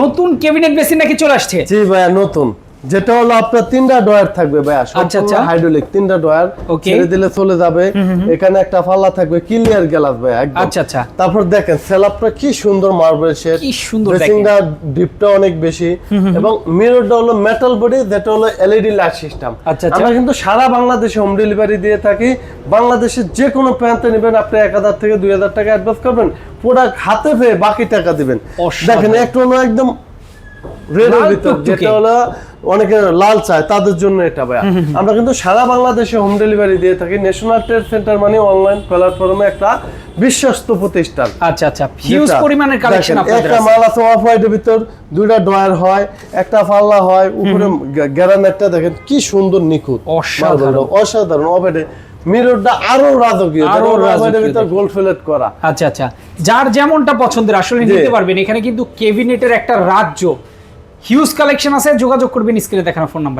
নতুন cabinet basin নাকি চলে আসছে? জি ভাইয়া নতুন। যেটা হলো আপনার তিনটা ডয়ার থাকবে ভাইয়া আচ্ছা, আচ্ছা। হাইড্রোলিক তিনটা ডয়ার ছেড়ে দিলে চলে যাবে। এখানে একটা পাল্লা থাকবে ক্লিয়ার গ্লাস একদম। আচ্ছা, আচ্ছা। তারপর দেখেন সেলাপটা কি সুন্দর মার্বেল শেড কি সুন্দর বেসিংটা ডিপটা অনেক বেশি। এবং মিররটা হলো মেটাল বডি যেটা হলো এলইডি লাইট সিস্টেম আচ্ছা। আমরা কিন্তু সারা বাংলাদেশে হোম ডেলিভারি দিয়ে থাকি। বাংলাদেশের যে কোনো প্রান্তে নেবেন আপনি এক হাজার থেকে দুই হাজার টাকা অ্যাডভান্স করবেন। প্রোডাক্ট হাতে পেয়ে বাকি টাকা দিবেন। দেখেন একটু একদম রেডের ভিতর যেটা হলো অনেকে লাল চায় তাদের জন্য এটা ভাইয়া। আমরা কিন্তু সারা বাংলাদেশে হোম ডেলিভারি দিয়ে থাকি। ন্যাশনাল ট্রেড সেন্টার মানে অনলাইন প্ল্যাটফর্মে একটা বিশ্বস্ত প্রতিষ্ঠান। আচ্ছা আচ্ছা। হিউজ পরিমাণের কালেকশন আপনাদের একটা মাল আছে অফ হোয়াইটের ভিতর দুইটা হয় একটা হয় উপরে গ্যারানেটটা দেখেন কি সুন্দর নিখুঁত অসাধারণ। অসাধারণ অফেটে মিররটা আরও রাজকীয় আরও রাজকীয় ভিতর। গোল্ড ফিলেট করা। আচ্ছা আচ্ছা। যার যেমনটা পছন্দের আসলে নিতে পারবেন। এখানে কিন্তু কেবিনেটের একটা রাজ্য। হিউজ কালেকশন আছে যোগাযোগ করবেন স্ক্রিনে দেখানো ফোন নাম্বার